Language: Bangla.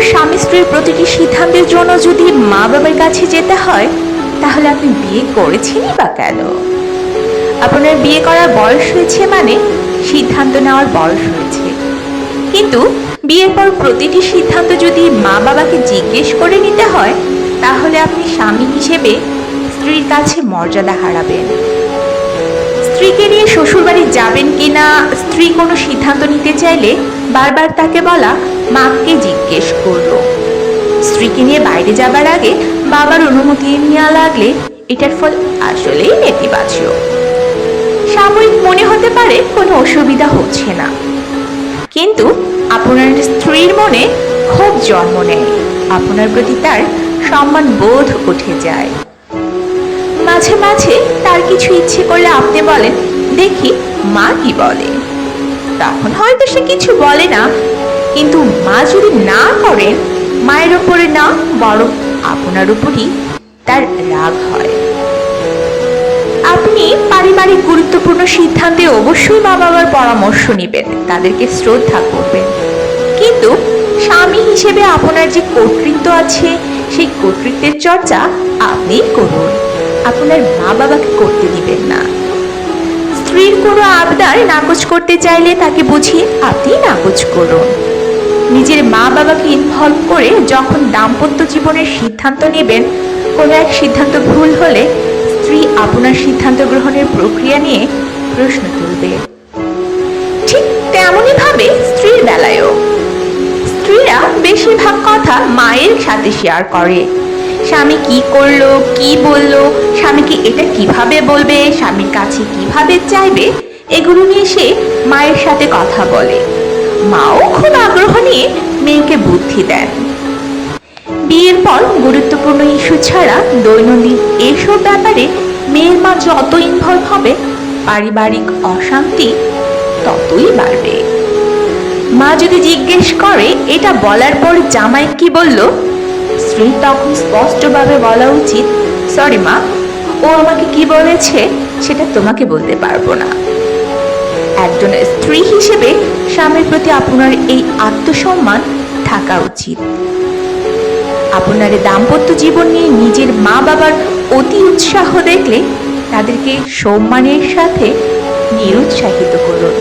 জীবনের প্রতিটি সিদ্ধান্তের জন্য যদি মা বাবার কাছে যেতে হয়, তাহলে আপনি বিয়ে করেছেনই বা কেন? আপনার বিয়ে করার বয়স হয়েছে মানে সিদ্ধান্ত নেওয়ার বয়স হয়েছে। কিন্তু বিয়ের পর প্রতিটি সিদ্ধান্ত যদি মা বাবাকে জিজ্ঞেস করে নিতে হয়, তাহলে আপনি স্বামী হিসেবে স্ত্রীর কাছে মর্যাদা হারাবেন। স্ত্রীকে নিয়ে শ্বশুরবাড়ি যাবেন কিনা, স্ত্রী কোনো সিদ্ধান্ত নিতে চাইলে বারবার তাকে বলা মাকে জিজ্ঞেস করল স্ত্রীকে নিয়ে বাইরে যাবার আগে বাবার অনুমতি নেওয়া লাগলে এটার ফল আসলেই নেতিবাচক। সাময়িক মনে হতে পারে কোনো অসুবিধা হচ্ছে না। কিন্তু আপনার স্ত্রীর মনে ক্ষোভ জন্ম নেয়। আপনার প্রতি তার সম্মান বোধ উঠে যায়। মাঝে মাঝে তার কিছু ইচ্ছে করলে আপনি বলেন, দেখি মা কি বলে? তখন হয়তো সে কিছু বলে না, কিন্তু মা যদি না করেন মায়ের উপরে না, বরং আপনার উপরই তার রাগ হয়। আপনি পারিবারিক গুরুত্বপূর্ণ সিদ্ধান্তে অবশ্যই মা বাবার পরামর্শ নেবেন, তাদেরকে শ্রদ্ধা করবেন। কিন্তু স্বামী হিসেবে আপনার যে কর্তৃত্ব আছে, সেই কর্তৃত্বের চর্চা আপনিই করুন। আপনার মা বাবাকে করতে দিবেন না। স্ত্রীর কোনো আবদার নাকচ করতে চাইলে তাকে বুঝিয়ে আপনি নাকচ করুন। নিজের মা বাবাকে ইনভলভ করে যখন দাম্পত্য জীবনের সিদ্ধান্ত নেবেন, কোনো এক সিদ্ধান্ত ভুল হলে স্ত্রী আপনার সিদ্ধান্ত গ্রহণের প্রক্রিয়া নিয়ে প্রশ্ন তুলবে। ঠিক তেমনই ভাবে স্ত্রীর বেলায়ও। স্ত্রীরা বেশিরভাগ কথা মায়ের সাথে শেয়ার করে। স্বামী কি করল, কি বলল, স্বামীকে এটা কীভাবে বলবে, স্বামীর কাছে কীভাবে চাইবে, এগুলো নিয়ে সে মায়ের সাথে কথা বলে। মাও খুব আগ্রহ নিয়ে মেয়েকে বুদ্ধি দেন। বিয়ের পর গুরুত্বপূর্ণ ইস্যু ছাড়া দৈনন্দিন এসব ব্যাপারে মেয়ের মা যত ইনভলভ হবে, পারিবারিক অশান্তি ততই বাড়বে। মা যদি জিজ্ঞেস করে, এটা বলার পর জামাই কি বলল? স্ত্রী তখন স্পষ্টভাবে বলা উচিত, সরি মা, ও আমাকে কি বলেছে সেটা তোমাকে বলতে পারব না। একজন স্ত্রী হিসেবে স্বামীর প্রতি আপনার এই আত্মসম্মান থাকা উচিত। আপনার দাম্পত্য জীবন নিয়ে নিজের মা বাবার অতি উৎসাহ দেখলে তাদেরকে সম্মানের সাথে নিরুৎসাহিত করুন।